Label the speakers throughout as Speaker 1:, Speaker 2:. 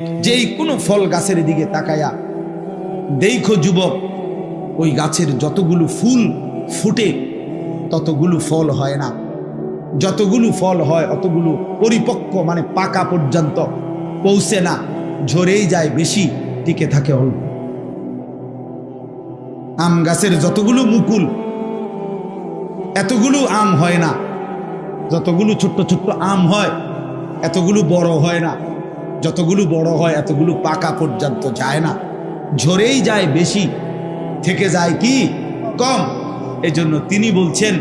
Speaker 1: যেই কোনো ফল গাছের দিকে তাকায়া দেখো যুবক, ওই গাছের যতগুলো ফুল ফুটে, ততগুলো ফল হয় না। যতগুলো ফল হয়, অতগুলো পরিপক্ক মানে পাকা পর্যন্ত পৌঁছে না, ঝরেই যায় বেশি, টিকে থাকে অল্প। আম গাছের যতগুলো মুকুল, এতগুলো আম হয় না। যতগুলো ছোট্ট ছোট্ট আম হয়, এতগুলো বড় হয় না। যতগুলো বড় হয়, এতগুলো পাকা পর্যন্ত যায় না। ঝরেই যায় বেশি। থেকে যায় কি? কম। এজন্য তিনি বলছেন,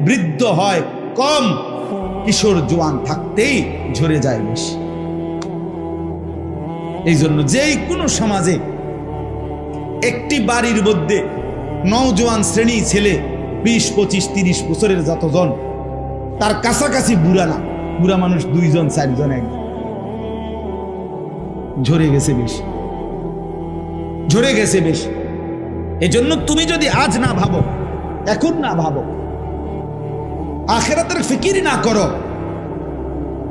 Speaker 1: বৃদ্ধ হয় কম। কিশোর জোয়ান থাকতেই ঝরে যায় বেশি। এই জন্য যেই কোনো সমাজে একটি বাড়ির মধ্যে নওজোয়ান শ্রেণি ছেলে বিশ, পঁচিশ, তিরিশ বছরের যতজন, তার কাছাকাছি বুড়া না। বুড়া মানুষ দুইজন, চারজন একজন। ঝরে গেছে বেশি। ঝরে গেছে বেশি। এজন্য তুমি যদি আজ না ভাবো, এখন না ভাবো, আখেরাতের ফিকির না করো,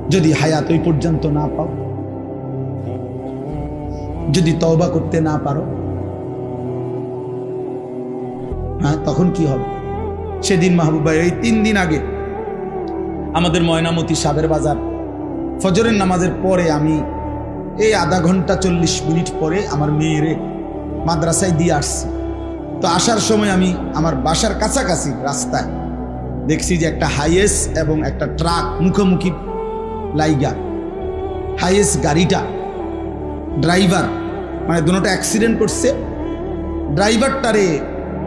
Speaker 1: যদি হায়াত ওই পর্যন্ত না পাও, যদি তওবা করতে না পারো হ্যাঁ তখন কি হবে? সেদিন মাহবুব ভাই, এই তিন দিন আগে আমাদের ময়নামতি সাবের বাজার, ফজরের নামাজের পরে আমি এই আধা ঘণ্টা চল্লিশ মিনিট পরে আমার মেয়েরে মাদ্রাসায় দিয়ে আসছি। তো আসার সময় আমি আমার বাসার কাছাকাছি রাস্তায় দেখছি যে একটা হাইয়েস এবং একটা ট্রাক মুখোমুখি লাইগা। হাইয়েস গাড়িটা, ড্রাইভার মানে দুটোটা অ্যাক্সিডেন্ট করছে। ড্রাইভারটারে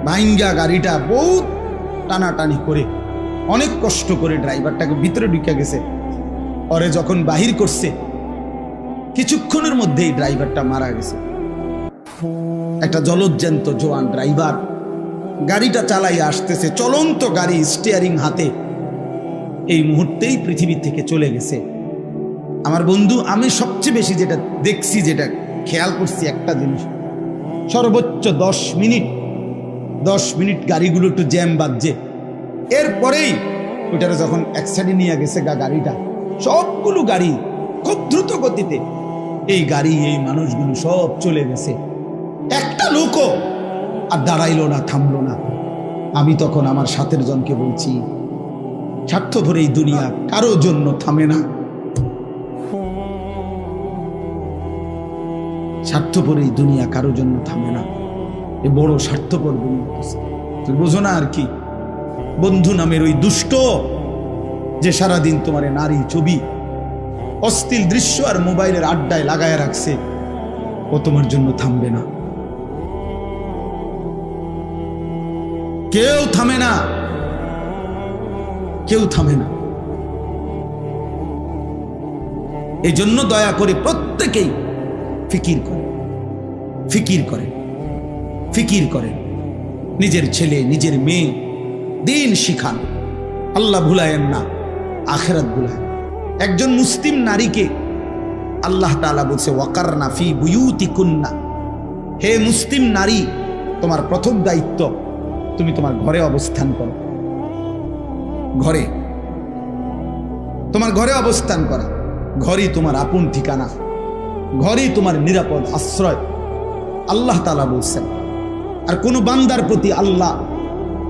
Speaker 1: ভাইঙ্গা গাড়িটা বহুত টানাটানি করে, অনেক কষ্ট করে ড্রাইভারটাকে ভিতরে ঢুকে গেছে। পরে যখন বাহির করছে কিছুক্ষণের মধ্যেই ড্রাইভারটা মারা গেছে। একটা জলজ্জান্ত জোয়ান ড্রাইভার গাড়িটা চালাই আসতেছে, চলন্ত গাড়ি স্টিয়ারিং হাতে। এই মুহূর্তেই পৃথিবী থেকে চলে গেছে। আমার বন্ধু, আমি সবচেয়ে বেশি যেটা দেখছি, যেটা খেয়াল করছি একটা জিনিস। সর্বোচ্চ দশ মিনিট দশ মিনিট গাড়িগুলো একটু জ্যাম বাজছে। এরপরেই ওইটারে যখন সাইডে নিয়ে গেছে গা গাড়িটা, সবগুলো গাড়ি খুব দ্রুত গতিতে এই গাড়ি, এই মানুষগুলো সব চলে গেছে। একটা লোকও আর দাঁড়াইলো না, থামলো না। আমি তখন আমার সাথের জনকে বলছি, স্বার্থপর এই দুনিয়া কারও জন্য থামে না। স্বার্থপর এই দুনিয়া কারও জন্য থামে না। এ বড় স্বার্থপর দুনিয়া বোঝো না আর কি? বন্ধু নামের ওই দুষ্ট যে সারাদিন তোমার নারী ছবি অস্থির দৃশ্য আর মোবাইলের আড্ডায় লাগায় রাখছে। ও তোমার জন্য থামবে না। কেউ থামে না। কেউ থামে না। এই জন্য দয়া করে প্রত্যেকেই ফিকির করে ফিকির করে ফিকির করে নিজের ছেলে, নিজের মেয়ে, দিন শিখান। আল্লাহ ভুলায়েন না, আখেরাত ভুলায়েন। একজন মুসলিম নারীকে আল্লাহ তালা বলছে ওয়াকার নাফি বুয়ুতি কুন্না হে মুসলিম নারী, তোমার প্রথম দায়িত্ব তুমি তোমার ঘরে অবস্থান করো। ঘরে। তোমার ঘরে অবস্থান করা। ঘরই তোমার আপন ঠিকানা। ঘরই তোমার নিরাপদ আশ্রয়। আল্লাহ তালা বলছেন, আর কোনো বান্দার প্রতি আল্লাহ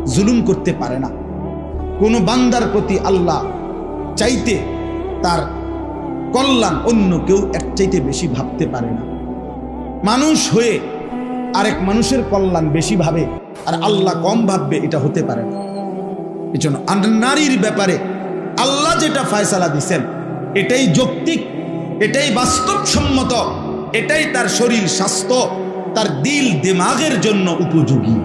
Speaker 1: জুলুম করতে পারে না। কোনো বান্দার প্রতি আল্লাহ চাইতে তার কল্যাণ অন্য কেউ এক চাইতে বেশি ভাবতে পারে না। মানুষ হয়ে আরেক মানুষের কল্যাণ বেশি ভাবে আর আল্লাহ কম ভাববে, এটা হতে পারে না। এই জন্য নারীর ব্যাপারে আল্লাহ যেটা ফায়সালা দিছেন, এটাই যৌক্তিক, এটাই বাস্তবসম্মত, এটাই তার শরীর স্বাস্থ্য, তার দিল দিমাগের জন্য উপযোগী।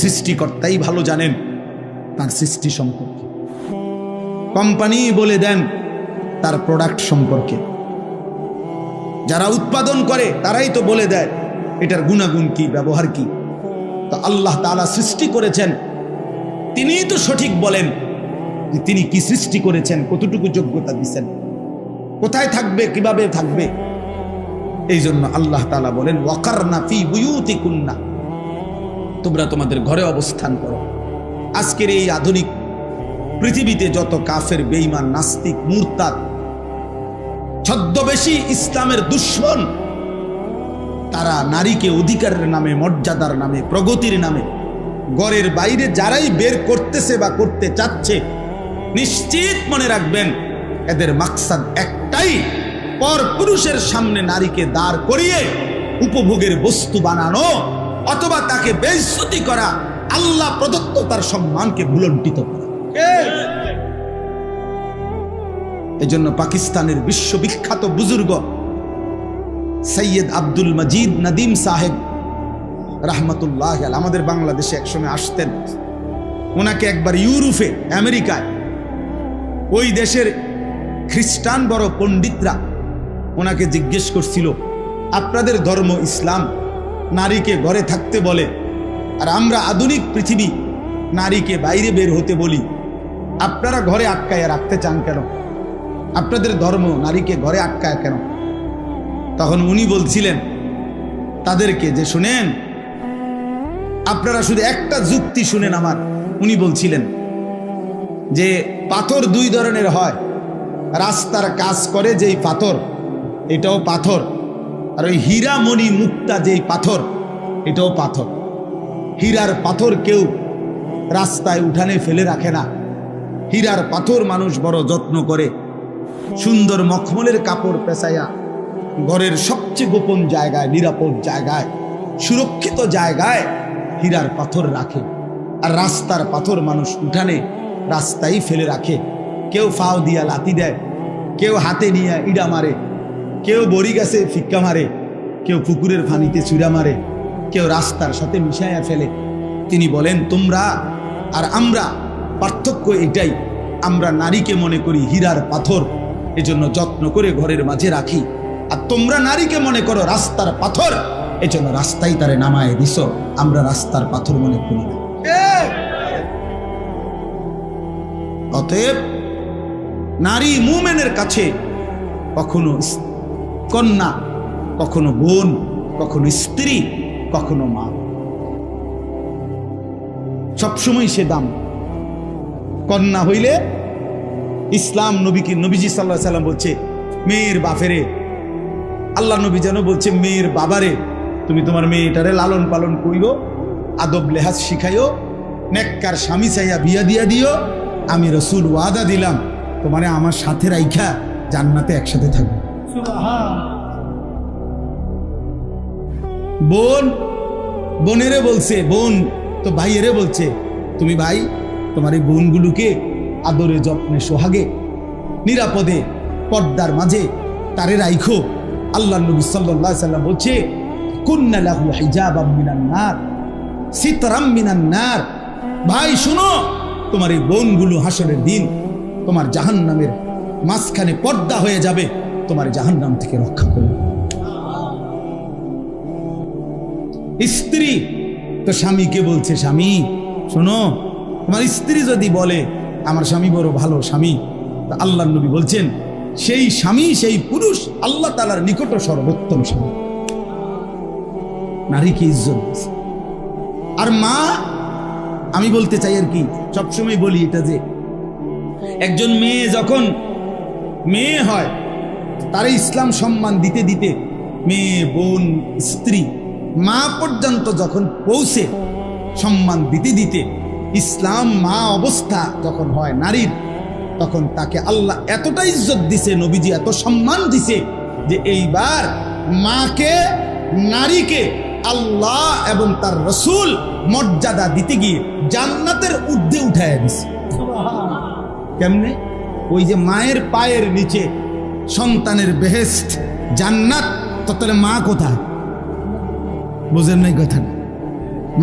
Speaker 1: সৃষ্টিকর্তাই ভালো জানেন তার সৃষ্টি সম্পর্কে। কোম্পানি বলে দেন তার প্রোডাক্ট সম্পর্কে। যারা উৎপাদন করে, তারাই তো বলে দেয়, এটার গুণাগুণ কি, ব্যবহার কি? তো আল্লাহ তালা সৃষ্টি করেছেন। তিনিই তো সঠিক বলেন যে তিনি কি সৃষ্টি করেছেন, কতটুকু যোগ্যতা দিচ্ছেন কোথায় থাকবে, কীভাবে থাকবে? এই জন্য আল্লাহ তালা বলেন ওয়াকার ফি বুয়ুতি কুন্না তোমরা তোমাদের ঘরে অবস্থান করো। আজকের এই আধুনিক পৃথিবীতে যত কাফের বেইমান নাস্তিক, মুরতাদ, ছদ্মবেশী ইসলামের দুশ্মন, তারা নারীকে অধিকারের নামে, মর্যাদার নামে, প্রগতির নামে গড়ের বাইরে যারাই বের করতেছে বা করতে চাচ্ছে, নিশ্চিত মনে রাখবেন, এদের মাকসাদ একটাই, পর পুরুষের সামনে নারীকে দাঁড় করিয়ে উপভোগের বস্তু বানানো, অথবা তাকে বেইজ্জতি করা, আল্লাহ প্রদত্ত তার সম্মানকে ভুলণ্ঠিত করা। এজন্য পাকিস্তানের বিশ্ববিখ্যাত বুজুর্গ সৈয়দ আব্দুল মজিদ নদীম সাহেব রাহমাতুল্লাহ আমাদের বাংলাদেশে একসময় আসতেন। ওনাকে একবার ইউরোপে, আমেরিকায়, ওই দেশের খ্রিস্টান বড় পণ্ডিতরা ওনাকে জিজ্ঞেস করছিল, আপনাদের ধর্ম ইসলাম নারীকে ঘরে থাকতে বলে, আর আমরা আধুনিক পৃথিবী নারীকে বাইরে বের হতে বলি আপনারা ঘরে আটকায় রাখতে চান কেন? আপনাদের ধর্ম নারীকে ঘরে আটকায় কেন? তখন উনি বলছিলেন, তাদেরকে যে শুনেন, আপনারা শুধু একটা যুক্তি শুনেন আমার। উনি বলছিলেন, যে পাথর দুই ধরনের হয়। রাস্তার কাজ করে যেই পাথর, এটাও পাথর। আর ওই হীরামণি মুক্তা যেই পাথর, এটাও পাথর। হীরার পাথর কেউ রাস্তায় উঠানে ফেলে রাখে না। হীরার পাথর মানুষ বড় যত্ন করে। সুন্দর মখমলের কাপড় পেঁচাইয়া ঘরের সবচেয়ে গোপন জায়গায়, নিরাপদ জায়গায়, সুরক্ষিত জায়গায় হীরার পাথর রাখে। আর রাস্তার পাথর মানুষ উঠানে রাস্তায় ফেলে রাখে। কেউ ফাও দিয়া লাতি দেয়, কেউ হাতে নিয়ে ইডা মারে, কেউ বড়ি গাছে ফিক্কা মারে, কেউ পুকুরের ফানিতে চুরা মারে, কেউ রাস্তার সাথে মিশাইয়া ফেলে। তিনি বলেন, তোমরা আর আমরা পার্থক্য এটাই। আমরা নারীকে মনে করি হীরার পাথর, এজন্য যত্ন করে ঘরের মাঝে রাখি। আর তোমরা নারীকে মনে করো রাস্তার পাথর, এজন্য রাস্তায় তারে নামায় দিস। আমরা রাস্তার পাথর মনে করি না। অতএব, নারী মুমেনের কাছে কখনো কন্যা, কখনো বোন, কখনো স্ত্রী, কখনো মা। সবসময় সে দাম কন্যা হইলে ইসলাম নবীকে নবীজি সাল্লাহ সাল্লাম বলছে, মেয়ের বাফেরে আল্লাহ নবী যেন বলছে, মেয়ের বাবারে, তুমি তোমার মেয়েটারে লালন পালন করিও আদব লেহাজ শিখাইও নেককার স্বামী চাইয়া বিয়া দিয়া দিও আমি রসুল ওয়াদা দিলাম, তোমারে আমার সাথে রাইখা জান্নাতে একসাথে থাকবে। বোন, বোনেরে বলছে, বোন, তো ভাইয়েরে বলছে, তুমি ভাই তোমার এই বোনগুলোকে আদরে, যত্নে, সোহাগে, নিরাপদে, পর্দার মাঝে তারে রাইখো। আল্লাহ নবী আলাইহি সাল্লাম বলছে, কুন্না লাহু হিজাবাম মিনান নার, সিতরাম মিনান নার। ভাই, শুনো, তোমার এই বোনগুলো হাসরের দিন তোমার জাহান্নামের মাঝখানে পর্দা হয়ে যাবে, তোমার জাহান্নাম থেকে রক্ষা করবে স্ত্রী, তো স্বামীকে বলছে, স্বামী, শোনো তোমার স্ত্রী যদি বলে, আমার স্বামী বড় ভালো স্বামী তা আল্লাহ নবী বলছেন, সেই স্বামী, সেই পুরুষ আল্লাহ তালার নিকট সর্বোত্তম স্বামী। নারীকে ইজ্জত আর মা, আমি বলতে চাই আর কি, সবসময় বলি এটা যে, একজন মেয়ে যখন মেয়ে হয়, তার ইসলাম সম্মান দিতে দিতে মেয়ে, বোন, স্ত্রী মা পর্যন্ত যখন পৌঁছে, সম্মান দিতে দিতে ইসলাম মা অবস্থা যখন হয় নারীর, তখন তাকে আল্লাহ এতটা ইজ্জত দিছে, নবীজি এত সম্মান দিছে যে এইবার মাকে, নারীকে আল্লাহ এবং তার রসুল মর্যাদা দিতে গিয়ে জান্নাতের ঊর্ধ্বে উঠায় দিছে। কেমনে? ওই যে মায়ের পায়ের নিচে সন্তানের বেহেস্ট জান্নাত, তো তাহলে মা কোথায়? বোঝেন নাই কথা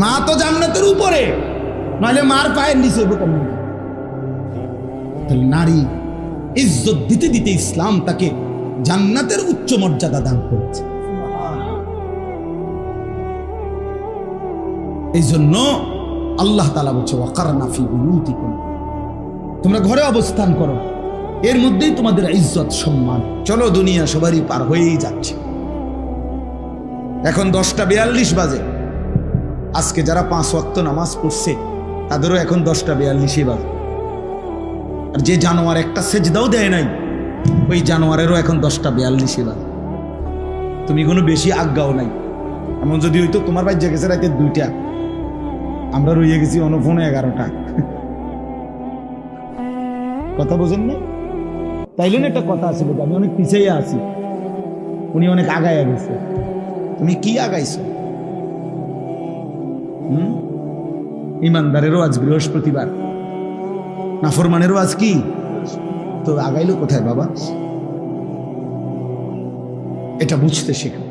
Speaker 1: মা তো জান্নাতের উপরে। নাহলে মার পায়ের নিচে তাহলে নারী ইজ্জত দিতে দিতে ইসলাম তাকে জান্নাতের উচ্চ মর্যাদা দান করেছে। এই জন্য আল্লাহ তালা বলছে ওয়াকার নাফি বিনুতিকুম তোমরা ঘরে অবস্থান করো। এর মধ্যেই তোমাদের ইজ্জত, সম্মান। চলো দুনিয়া সবারই পার হয়েই যাচ্ছে। এখন দশটা বিয়াল্লিশ বাজে। আজকে যারা পাঁচ ওয়াক্ত নামাজ পড়ছে তাদেরও এখন দশটা বিয়াল্লিশই বাজে। আর যে জানোয়ার একটা সেজদাও দেয় নাই ওই জানোয়ারেরও এখন দশটা বিয়াল্লিশে বাজে। তুমি কোনো বেশি আজ্ঞাও নাই। এমন যদি হইতো তোমার ভাই জেগেছে রাতে দুইটা। আমরা রইয়ে গেছি অনুফোনে এগারোটা। কথা বোঝেন না তাইলে না একটা কথা আছে লোক, আমি অনেক পিছিয়ে আছি। উনি অনেক আগায় গেছে। তুমি কি আগাইছো? হুম? ইমানদারেরও আজ বৃহস্পতিবার। নাফরমানেরও আজ কি? তো আগাইলো কোথায় বাবা? এটা বুঝতে শেখো।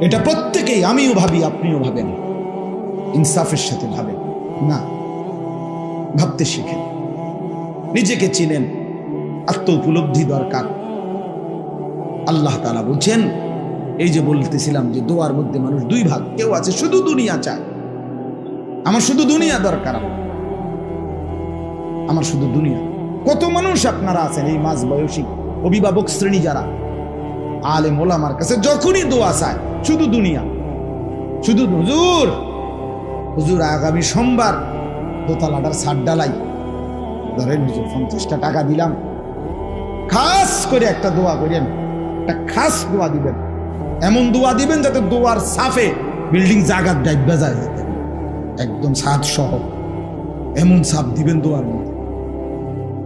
Speaker 1: এটা প্রত্যেকেই আমিও ভাবি, আপনিও ভাবেন। ইনসাফের সাথে ভাবেন। না, ভাবতে শিখেন। নিজেকে চিনেন। আত্ম উপলব্ধি দরকার। আল্লাহ তালা বলছেন, এই যে বলতেছিলাম যে দোয়ার মধ্যে মানুষ দুই ভাগ, কেউ আছে শুধু দুনিয়া চায়। আমার শুধু দুনিয়া দরকার আমার। শুধু দুনিয়া। কত মানুষ আপনারা আছেন এই মাঝ বয়সী অভিভাবক শ্রেণি যারা? আলে মোলামার কাছে যখনই দোয়া চায়, শুধু দুনিয়া। শুধু হুজুর। হুজুর, আগামী সোমবার দোতলাটার ছাদ ডালাই। ধরেন হুজুর, পঞ্চাশটা টাকা দিলাম। খাস করে একটা দোয়া করেন। একটা খাস দোয়া দিবেন। এমন দোয়া দিবেন যাতে দোয়ার সাফে বিল্ডিং জাগাত ডাইবা যায় যাতে। একদম সাত সহ। এমন সাপ দিবেন দোয়ার মধ্যে।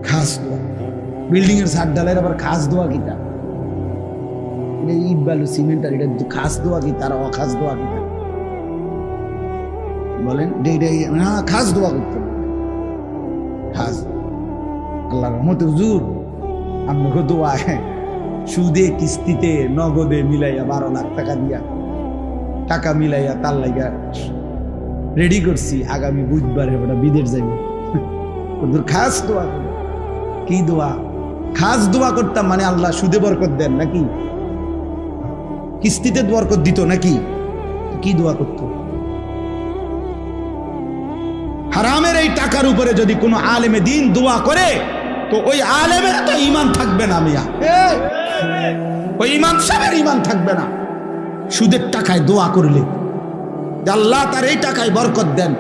Speaker 1: খাস দোয়া। বিল্ডিং এর ছাদ ডালের আবার খাস দোয়া কিতা এটা ইট বালু, সিমেন্ট আর এটা খাস দোয়া কি তার, অখাস দোয়া কি বলেন এটা- না, খাস দোয়া করতে। খাস। আল্লাহ রহমতে হুজুর, আপনাকে দোয়া, সুদে, কিস্তিতে, নগদে মিলাইয়া বারো লাখ টাকা দিয়া, টাকা মিলাইয়া তার লাগা রেডি করছি আগামী বুধবারে ওটা বিদেশ যাইব। হুজুর খাস দোয়া করি। কি দোয়া? খাস দোয়া করতাম মানে আল্লাহ সুদে বরকত দেন নাকি? কিস্তিতে বরকত দিত নাকি? কি দোয়া করত? হারামের এই টাকার উপরে যদি কোনো আলেমে দিন দোয়া করে তো ওই আলেমের তো ইমান থাকবে না মিয়া। ওই ইমাম সাহেবের ইমান থাকবে না। সুদের টাকায় দোয়া করলে আল্লাহ তার এই টাকায় বরকত দেন।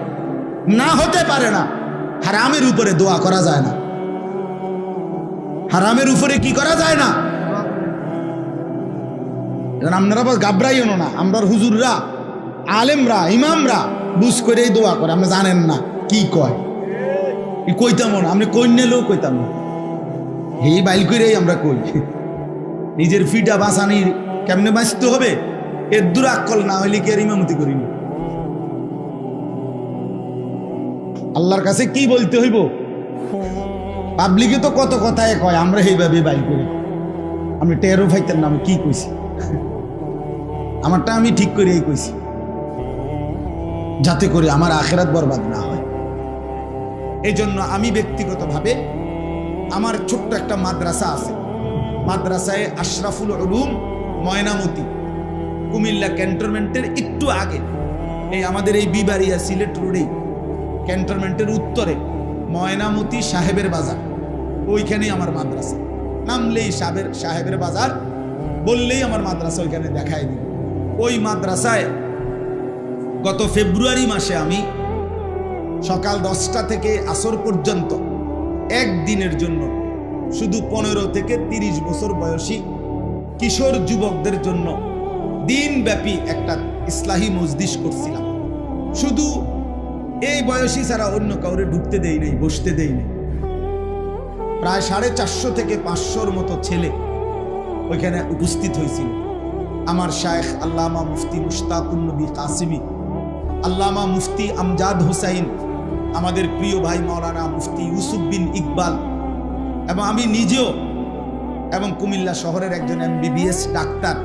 Speaker 1: না হতে পারে না। হারামের উপরে দোয়া করা যায় না। হারামের উপরে কি করা যায় না? আপনারা আবার গাবরাইও না। আমরা হুজুররা, আলেমরা, ইমামরা বুঝ করেই দোয়া করে। আপনি জানেন না কি কয়। কইতাম না। আপনি কই নিলেও কইতাম না। এই বাইল করেই আমরা কই। নিজের ফিটা বাঁচানির কেমনে বাঁচতে হবে? এর দুরাক্কল না হইলে কি আর ইমামতি করিনি? আল্লাহর কাছে কি বলতে হইব? পাবলিকে তো কত কথায় কয়, আমরা এইভাবে বাইল করি। আমি টেরো ফাইতেন না, আমি কি কইছি? আমারটা আমি ঠিক করেই কইছি। যাতে করে আমার আখেরাত বরবাদ না হয়। এই জন্য আমি ব্যক্তিগতভাবে আমার ছোট্ট একটা মাদ্রাসা আছে। মাদ্রাসায় আশরাফুল উলুম ময়নামতি, কুমিল্লা ক্যান্টনমেন্টের একটু আগে। এই আমাদের এই বিবাড়িয়া সিলেট রোডেই। ক্যান্টনমেন্টের উত্তরে ময়নামতি সাহেবের বাজার। ওইখানেই আমার মাদ্রাসা। নামলেই সাহেবের সাহেবের বাজার, বললেই আমার মাদ্রাসা ওইখানে দেখায় দিবে। ওই মাদ্রাসায় গত ফেব্রুয়ারি মাসে আমি সকাল দশটা থেকে আসর পর্যন্ত একদিনের জন্য শুধু পনেরো থেকে তিরিশ বছর বয়সী কিশোর যুবকদের জন্য দিনব্যাপী একটা ইসলাহী মজদিস করছিলাম। শুধু এই বয়সী ছাড়া অন্য কাউরে ঢুকতে দেই নাই, বসতে দেই নাই। প্রায় সাড়ে চারশো থেকে পাঁচশোর মতো ছেলে ওইখানে উপস্থিত হয়েছিল। আমার শায়েখ আল্লামা মুফতি মুশতাকুন নবী কাসিমি, আল্লামা মুফতি আমজাদ হুসাইন, আমাদের প্রিয় ভাই মাওলানা মুফতি ইউসুফ বিন ইকবাল, এবং আমি নিজেও এবং কুমিল্লা শহরের একজন MBBS doctor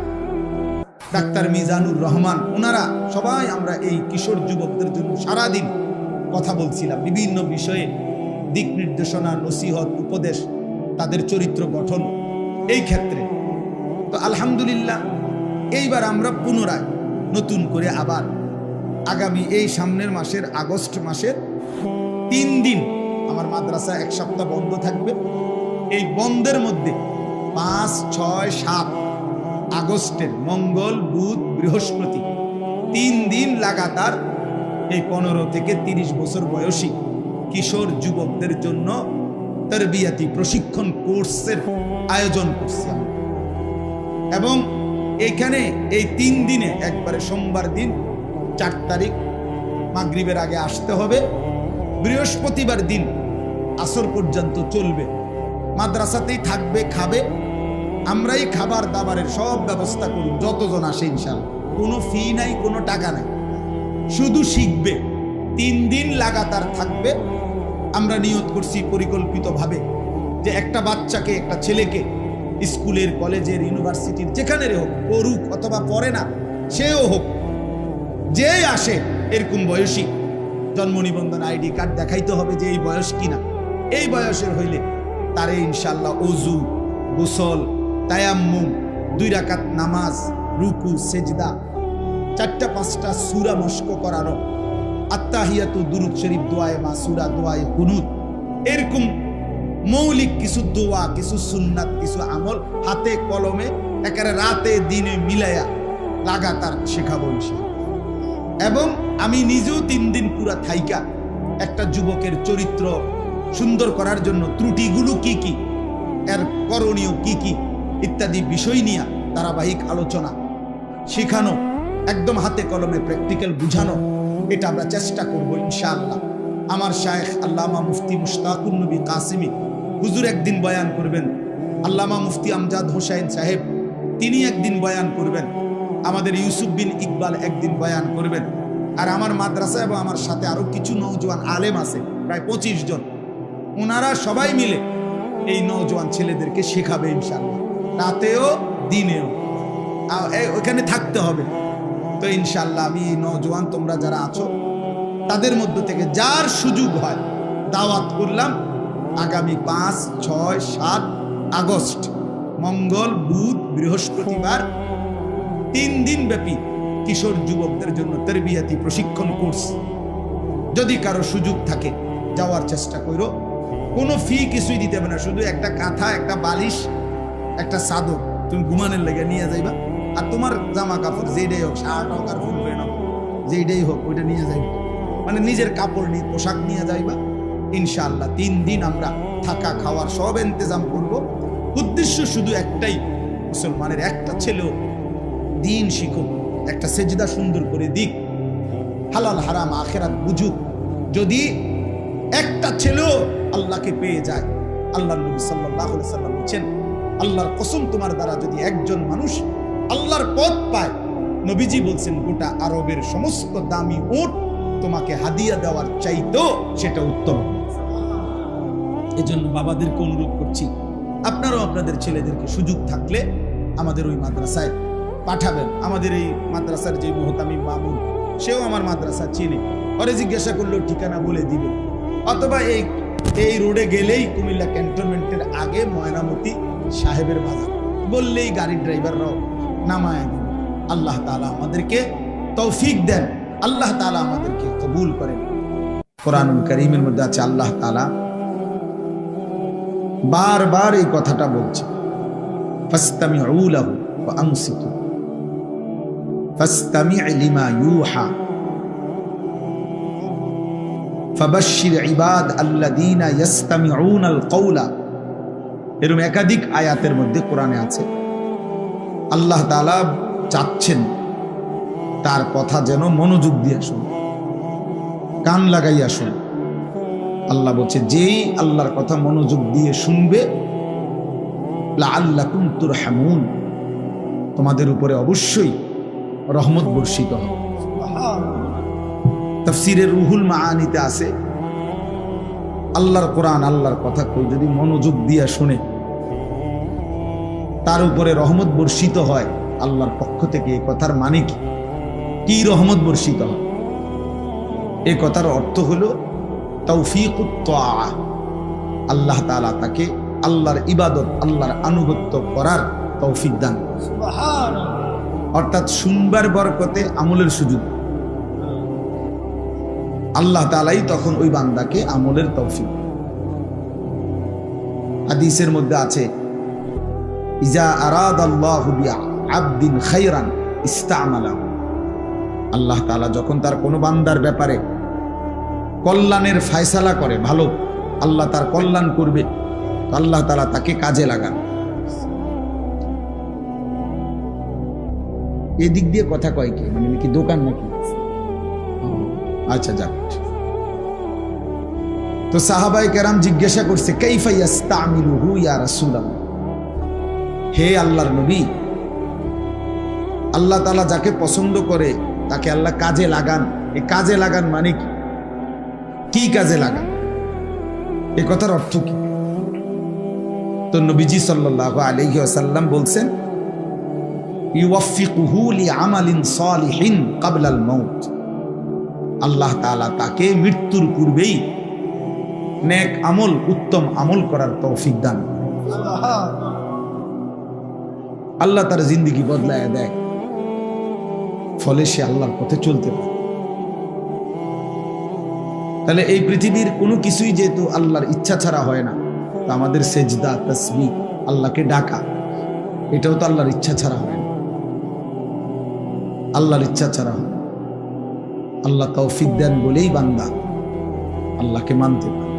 Speaker 1: doctor Mizanur Rahman, ওনারা সবাই আমরা এই কিশোর যুবকদের জন্য সারাদিন কথা বলছিলাম, বিভিন্ন বিষয়ে দিক নির্দেশনা, নসিহত, উপদেশ, তাদের চরিত্র গঠন এই ক্ষেত্রে। তো আলহামদুলিল্লাহ, এইবার আমরা পুনরায় নতুন করে আবার আগামী এই সামনের মাসের আগস্ট মাসের তিন দিন আমার মাদ্রাসা এক সপ্তাহ বন্ধ থাকবে। এই বন্ধের মধ্যে পাঁচ, ছয়, সাত আগস্টের মঙ্গল, বুধ, বৃহস্পতি তিন দিন লাগাতার এই পনেরো থেকে তিরিশ বছর বয়সী কিশোর যুবকদের জন্য তরবিয়াতি প্রশিক্ষণ কোর্সের আয়োজন করছি। এবং এইখানে এই তিন দিনে, একবারে সোমবার দিন, চার তারিখ, মাগরিবের আগে আসতে হবে। বৃহস্পতিবার দিন আসর পর্যন্ত চলবে। মাদ্রাসাতেই থাকবে, খাবে। আমরাই খাবার দাবারের সব ব্যবস্থা করুন, যতজন আসে ইনশাল্লাহ কোনো ফি নাই, কোনো টাকা নাই। শুধু শিখবে। তিন দিন লাগাতার থাকবে। আমরা নিয়ত করছি পরিকল্পিতভাবে যে একটা বাচ্চাকে, একটা ছেলেকে স্কুলের, কলেজের, ইউনিভার্সিটির যেখানে হোক, পড়ুক অথবা পড়ে না, সেও হোক, যে আসে, এরকম বয়সী জন্ম নিবন্ধন আইডি কার্ড দেখাইতে হবে যে এই বয়স কিনা। এই বয়সের হইলে তারে ইনশাল্লাহ অজু গোসল, তায়াম্মুম, দুই রাকাত নামাজ, রুকু, সেজদা চারটা, পাঁচটা সুরা মস্ক করানো। আত্মাহিয়াত দুরুদ শরীফ দোয়ায় মা সুরা দোয়ায় কুনুত। এরকম মৌলিক কিছু দোয়া, কিছু সুন্নাত, কিছু আমল হাতে, কলমে, একেবারে রাতে, দিনে মিলাইয়া লাগাতার শেখা ইনশাল্লাহ এবং আমি নিজেও তিন দিন পুরা থাইকা একটা যুবকের চরিত্র সুন্দর করার জন্য ত্রুটিগুলো কি কি, এর করণীয় কি কি ইত্যাদি বিষয় নিয়ে ধারাবাহিক আলোচনা শেখানো একদম হাতে কলমে প্র্যাকটিক্যাল বুঝানো, এটা আমরা চেষ্টা করব ইনশাআল্লাহ। আমার শায়েখ আল্লামা মুফতি মুশতাকুর নবী কাসিমি হুজুর একদিন বয়ান করবেন। আল্লামা মুফতি আমজাদ হোসাইন সাহেব, তিনি একদিন বয়ান করবেন। আমাদের ইউসুফ বিন ইকবাল একদিন বয়ান করবেন। আর আমার মাদ্রাসা এবং আমার সাথে আরও কিছু নৌজওয়ান আলেম আছে, প্রায় পঁচিশ জন। ওনারা সবাই মিলে এই নৌজওয়ান ছেলেদেরকে শেখাবে ইনশাল্লাহ রাতেও, দিনেও। ওখানে থাকতে হবে। তো ইনশাল্লাহ আমি নৌজওয়ান তোমরা যারা আছো, তাদের মধ্য থেকে যার সুযোগ হয়, দাওয়াত করলাম আগামী পাঁচ, ছয়, সাত আগস্ট, মঙ্গল, বুধ, বৃহস্পতিবার, তিন দিন ব্যাপী কিশোর যুবকদের জন্য তেরবিয়াতি প্রশিক্ষণ কোর্স। যদি কারও সুযোগ থাকে, যাওয়ার চেষ্টা করো। কোনো ফি কিছুই দিতে হবে না, শুধু একটা কাঁথা, একটা বালিশ, একটা চাদর। তুমি ঘুমানোর লেগে নিয়ে যাইবা। আর তোমার জামা কাপড় যেটাই হোক শার্ট হোক আর ফুল প্যান্ট হোক যেটাই হোক, ওইটা নিয়ে যাইবা। মানে নিজের কাপড় নিয়ে, পোশাক নিয়ে যাইবা। ইনশাআল্লাহ তিন দিন আমরা থাকা, খাওয়ার সব ইন্তজাম করব। উদ্দেশ্য শুধু একটাই, মুসলমানের একটা ছেলেও দিন শিখুক, একটা সেজদা সুন্দর করে দিক। হালাল, হারাম, আখেরাত বুঝুক। যদি একটা ছেলেও আল্লাহকে পেয়ে যায় আল্লাহ নবী সাল্লাহ সাল্লাম বলছেন, আল্লাহর কসম তোমার দ্বারা যদি একজন মানুষ আল্লাহর পথ পায়। নবীজি বলছেন, গোটা আরবের সমস্ত দামি উট তোমাকে হাদিয়া দেওয়ার চাইতো সেটা উত্তম। এই জন্য বাবাদেরকে অনুরোধ করছি, আপনারাও আপনাদের ছেলেদেরকে সুযোগ থাকলে আমাদের ওই মাদ্রাসায় পাঠাবেন। আমাদের এই মাদ্রাসার যে মোহতামি মামুন, সেও আমার মাদ্রাসা চিনে। পরে জিজ্ঞাসা করলেও ঠিকানা বলে দিবে। অথবা এই এই রোডে গেলেই কুমিল্লা ক্যান্টনমেন্টের আগে ময়নামতি সাহেবের বাজার। বললেই গাড়ির ড্রাইভাররাও নামায় দিন আল্লাহ তাআলা আমাদেরকে তৌফিক দেন। আল্লাহ তাআলা আমাদেরকে কবুল করেন। কোরআনুল করিমের মধ্যে আছে আল্লাহ তাআলা বারবার এই কথাটা বলছে। ফাস্তামি' একাধিক আয়াতের মধ্যে কোরআনে আছে। আল্লাহ তাআলা চাচ্ছেন তার কথা যেন মনোযোগ দিয়ে শুন কান লাগাইয়া শুন আল্লাহ বলছে, যেই আল্লাহর কথা মনোযোগ দিয়ে শুনবে, লাআল্লাকুম তুরহামুন, তোমাদের উপরে অবশ্যই রহমত বর্ষিত হবে। তাফসিরের রুহুল মাআনিতে আছে, আল্লাহর কোরআন, আল্লাহর কথা কেউ যদি মনোযোগ দিয়ে শুনে তার উপরে রহমত বর্ষিত হয়। আল্লাহর পক্ষ থেকে এ কথার মানে কি? কি রহমত বর্ষিত হয়? এ কথার অর্থ হলো তৌফিকুত। আল্লাহ তাআলা তাকে আল্লাহর ইবাদত আল্লাহর আনুগত্য করার তৌফিক দান অর্থাৎ শুনবার বরকতে আমলের সুযোগ। আল্লাহ তালাই তখন ওই বান্দাকে আমলের তৌফিক হাদিসের মধ্যে আছে ইজা আরাদ আল্লাহ খাইরান আল্লাহ তাআলা যখন তার কোনো বান্দার ব্যাপারে কল্যাণের ফায়সালা করে, ভালো, আল্লাহ তার কল্যাণ করবে আল্লাহ তালা তাকে কাজে লাগান। এদিক দিয়ে কথা কয় কি? মানে কি দোকান নাকি? আচ্ছা যাক। তো সাহাবাই কেরাম জিজ্ঞাসা করছে কাইফাইয়াস্তামিলুহু ইয়া রাসূলুল্লাহ? হে আল্লাহর নবী, আল্লাহ তাআলা যাকে পছন্দ করে তাকে আল্লাহ কাজে লাগান। এ কাজে লাগান মানে কি? কি কাজে লাগান? এ কথার অর্থ কি? তো নবীজি সাল্লাল্লাহু আলাইহি ওয়াসাল্লাম বলছেন আল্লাহ তাকে মৃত্যুর পূর্বেই নেক আমল, উত্তম আমল করার তৌফিক দান। আল্লাহ তার জিন্দগি বদলায় দেয়। ফলে সে আল্লাহর পথে চলতে পারে। তাহলে এই পৃথিবীর কোনো কিছুই যেহেতু আল্লাহর ইচ্ছা ছাড়া হয় না, তো আমাদের সেজদা তসবি আল্লাহকে ডাকা, এটাও তো আল্লাহর ইচ্ছা ছাড়া হয় না। আল্লাহর ইচ্ছা ছাড়া হয়। আল্লাহ তৌফিক দেন বলেই বান্দা আল্লাহকে মানতে পারে।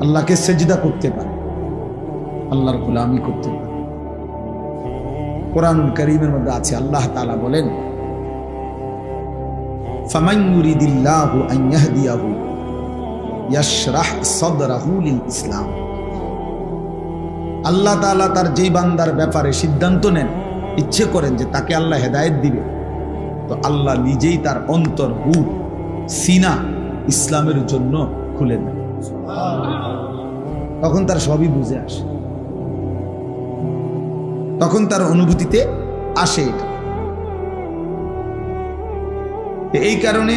Speaker 1: আল্লাহকে সেজদা করতে পারে। আল্লাহর গোলামি করতে পারে। কোরআনুল করিমের মধ্যে আছে, আল্লাহ তাআলা বলেন আল্লাহ তাআলা তার যেই বান্দার ব্যাপারে সিদ্ধান্ত নেন, ইচ্ছে করেন যে তাকে আল্লাহ হেদায়েত দিবে। তো আল্লাহ নিজেই তার অন্তর বুক সিনা ইসলামের জন্য খুলে দেন। তখন তার সবই বুঝে আসে। তখন তার অনুভূতিতে আসে এই কারণে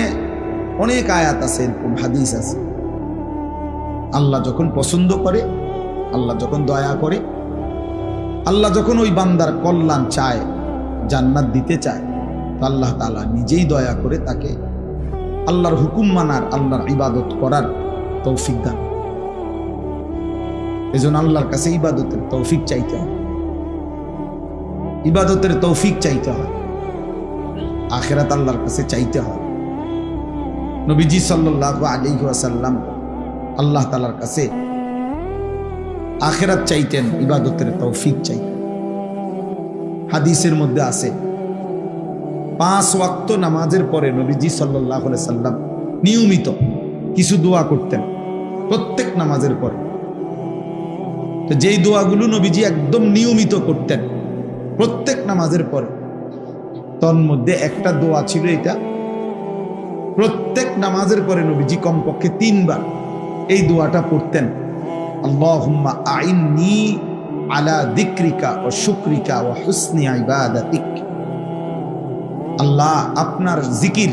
Speaker 1: অনেক আয়াত আছে, এরকম হাদিস আছে। আল্লাহ যখন পছন্দ করে, আল্লাহ যখন দয়া করে, আল্লাহ যখন ওই বান্দার কল্যাণ চায়, জান্নাত দিতে চায়, তো আল্লাহ তাআলা নিজেই দয়া করে তাকে আল্লাহর হুকুম মানার, আল্লাহর ইবাদত করার তৌফিক দান। এজন্য আল্লাহর কাছে ইবাদতের তৌফিক চাইতে হয় ইবাদতের তৌফিক চাইতে হয়। আখেরাত আল্লাহর কাছে চাইতে হয়। নবীজি সাল্লাল্লাহু আলাইহি ওয়াসাল্লাম আল্লাহ তাআলার কাছে আখেরাত চাইতেন, ইবাদতের তৌফিক চাইতেন। হাদিসের মধ্যে আছে, পাঁচ ওয়াক্ত নামাজের পরে নবীজি সাল্লাহ সাল্লাম নিয়মিত কিছু দোয়া করতেন, প্রত্যেক নামাজের পরে। তো যেই দোয়াগুলো নবীজি একদম নিয়মিত করতেন প্রত্যেক নামাজের পরে। তন্মধ্যে একটা দোয়া ছিল এটা। প্রত্যেক নামাজের পরে নবীজি কমপক্ষে তিনবার এই দোয়াটা পড়তেন। আল্লাহুম্মা আইন্নি আলা দিক্রিকা ও শুক্রিকা ও হুসনি ইবাদাতিক। আল্লাহ আপনার জিকির